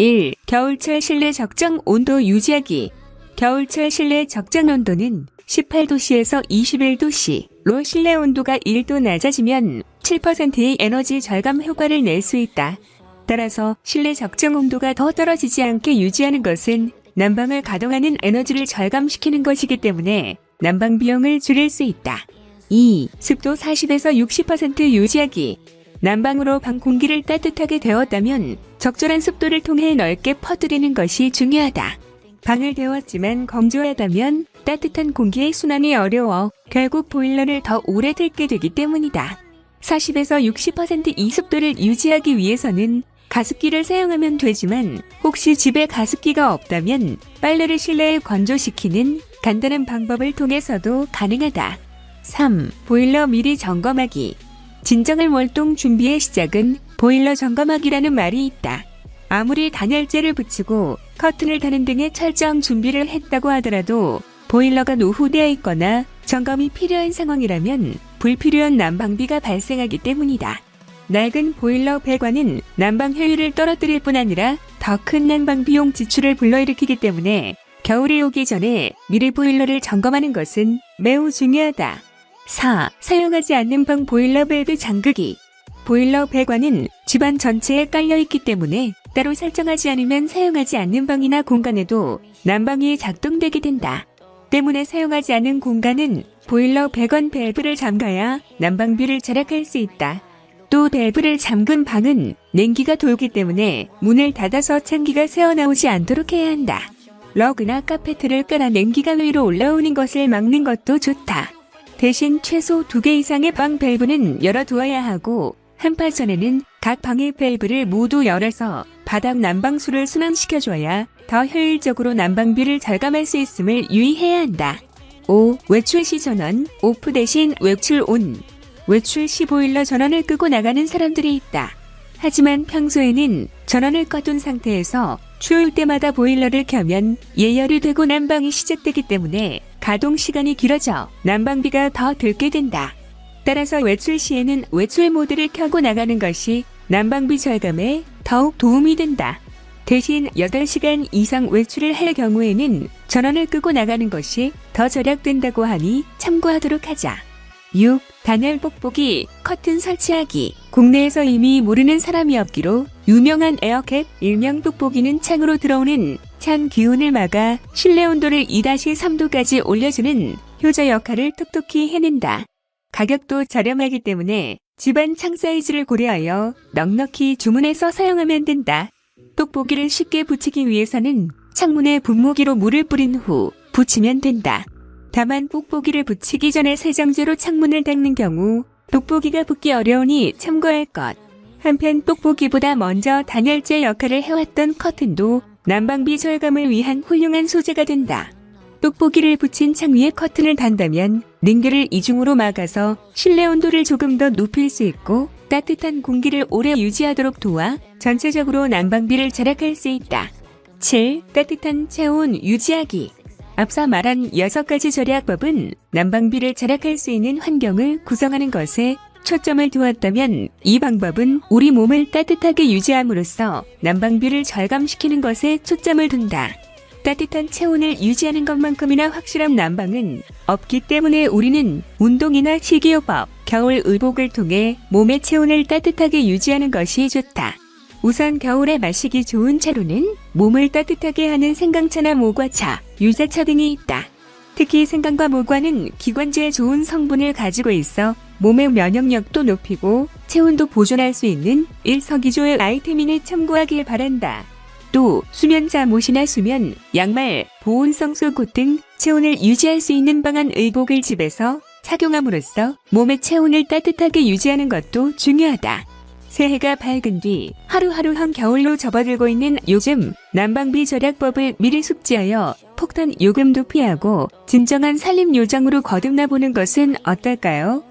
1. 겨울철 실내 적정 온도 유지하기. 겨울철 실내 적정 온도는 18도씨에서 21도씨로 실내 온도가 1도 낮아지면 7%의 에너지 절감 효과를 낼 수 있다. 따라서 실내 적정 온도가 더 떨어지지 않게 유지하는 것은 난방을 가동하는 에너지를 절감시키는 것이기 때문에 난방 비용을 줄일 수 있다. 2. 습도 40에서 60% 유지하기. 난방으로 방 공기를 따뜻하게 데웠다면 적절한 습도를 통해 넓게 퍼뜨리는 것이 중요하다. 방을 데웠지만 건조하다면 따뜻한 공기의 순환이 어려워 결국 보일러를 더 오래 틀게 되기 때문이다. 40에서 60%이 습도를 유지하기 위해서는 가습기를 사용하면 되지만 혹시 집에 가습기가 없다면 빨래를 실내에 건조시키는 간단한 방법을 통해서도 가능하다. 3. 보일러 미리 점검하기. 진정한 월동 준비의 시작은 보일러 점검하기라는 말이 있다. 아무리 단열재를 붙이고 커튼을 다는 등의 철저한 준비를 했다고 하더라도 보일러가 노후되어 있거나 점검이 필요한 상황이라면 불필요한 난방비가 발생하기 때문이다. 낡은 보일러 배관은 난방 효율을 떨어뜨릴 뿐 아니라 더 큰 난방 비용 지출을 불러일으키기 때문에 겨울이 오기 전에 미리 보일러를 점검하는 것은 매우 중요하다. 4. 사용하지 않는 방 보일러 밸브 잠그기. 보일러 배관은 집안 전체에 깔려 있기 때문에 따로 설정하지 않으면 사용하지 않는 방이나 공간에도 난방이 작동되게 된다. 때문에 사용하지 않은 공간은 보일러 배관 밸브를 잠가야 난방비를 절약할 수 있다. 또 밸브를 잠근 방은 냉기가 돌기 때문에 문을 닫아서 찬기가 새어나오지 않도록 해야 한다. 러그나 카페트를 깔아 냉기가 위로 올라오는 것을 막는 것도 좋다. 대신 최소 두개 이상의 방 밸브는 열어두어야 하고 한파전에는 각 방의 밸브를 모두 열어서 바닥 난방수를 순환시켜줘야 더 효율적으로 난방비를 절감할 수 있음을 유의해야 한다. 5. 외출 시 전원, 오프 대신 외출 온. 외출 시 보일러 전원을 끄고 나가는 사람들이 있다. 하지만 평소에는 전원을 꺼둔 상태에서 추울 때마다 보일러를 켜면 예열이 되고 난방이 시작되기 때문에 가동 시간이 길어져 난방비가 더 들게 된다. 따라서 외출 시에는 외출 모드를 켜고 나가는 것이 난방비 절감에 더욱 도움이 된다. 대신 8시간 이상 외출을 할 경우에는 전원을 끄고 나가는 것이 더 절약된다고 하니 참고하도록 하자. 6. 단열 뽁뽁이, 커튼 설치하기. 국내에서 이미 모르는 사람이 없기로 유명한 에어캡 일명 뽁뽁이는 창으로 들어오는 찬 기온을 막아 실내 온도를 2-3도까지 올려주는 효자 역할을 톡톡히 해낸다. 가격도 저렴하기 때문에 집안 창 사이즈를 고려하여 넉넉히 주문해서 사용하면 된다. 똑보기를 쉽게 붙이기 위해서는 창문에 분무기로 물을 뿌린 후 붙이면 된다. 다만 뽁뽁이를 붙이기 전에 세정제로 창문을 닦는 경우 똑보기가 붙기 어려우니 참고할 것. 한편 똑보기보다 먼저 단열재 역할을 해왔던 커튼도 난방비 절감을 위한 훌륭한 소재가 된다. 똑보기를 붙인 창 위에 커튼을 단다면 냉기를 이중으로 막아서 실내 온도를 조금 더 높일 수 있고 따뜻한 공기를 오래 유지하도록 도와 전체적으로 난방비를 절약할 수 있다. 7. 따뜻한 체온 유지하기. 앞서 말한 6가지 절약법은 난방비를 절약할 수 있는 환경을 구성하는 것에 초점을 두었다면 이 방법은 우리 몸을 따뜻하게 유지함으로써 난방비를 절감시키는 것에 초점을 둔다. 따뜻한 체온을 유지하는 것만큼이나 확실한 난방은 없기 때문에 우리는 운동이나 식이요법, 겨울 의복을 통해 몸의 체온을 따뜻하게 유지하는 것이 좋다. 우선 겨울에 마시기 좋은 차로는 몸을 따뜻하게 하는 생강차나 모과차, 유자차 등이 있다. 특히 생강과 모과는 기관지에 좋은 성분을 가지고 있어 몸의 면역력도 높이고 체온도 보존할 수 있는 일석이조의 아이템인을 참고하길 바란다. 또 수면 잠옷이나 수면, 양말, 보온성 속옷 등 체온을 유지할 수 있는 방한 의복을 집에서 착용함으로써 몸의 체온을 따뜻하게 유지하는 것도 중요하다. 새해가 밝은 뒤 하루하루 한겨울로 접어들고 있는 요즘 난방비 절약법을 미리 숙지하여 폭탄 요금도 피하고 진정한 살림 요정으로 거듭나 보는 것은 어떨까요?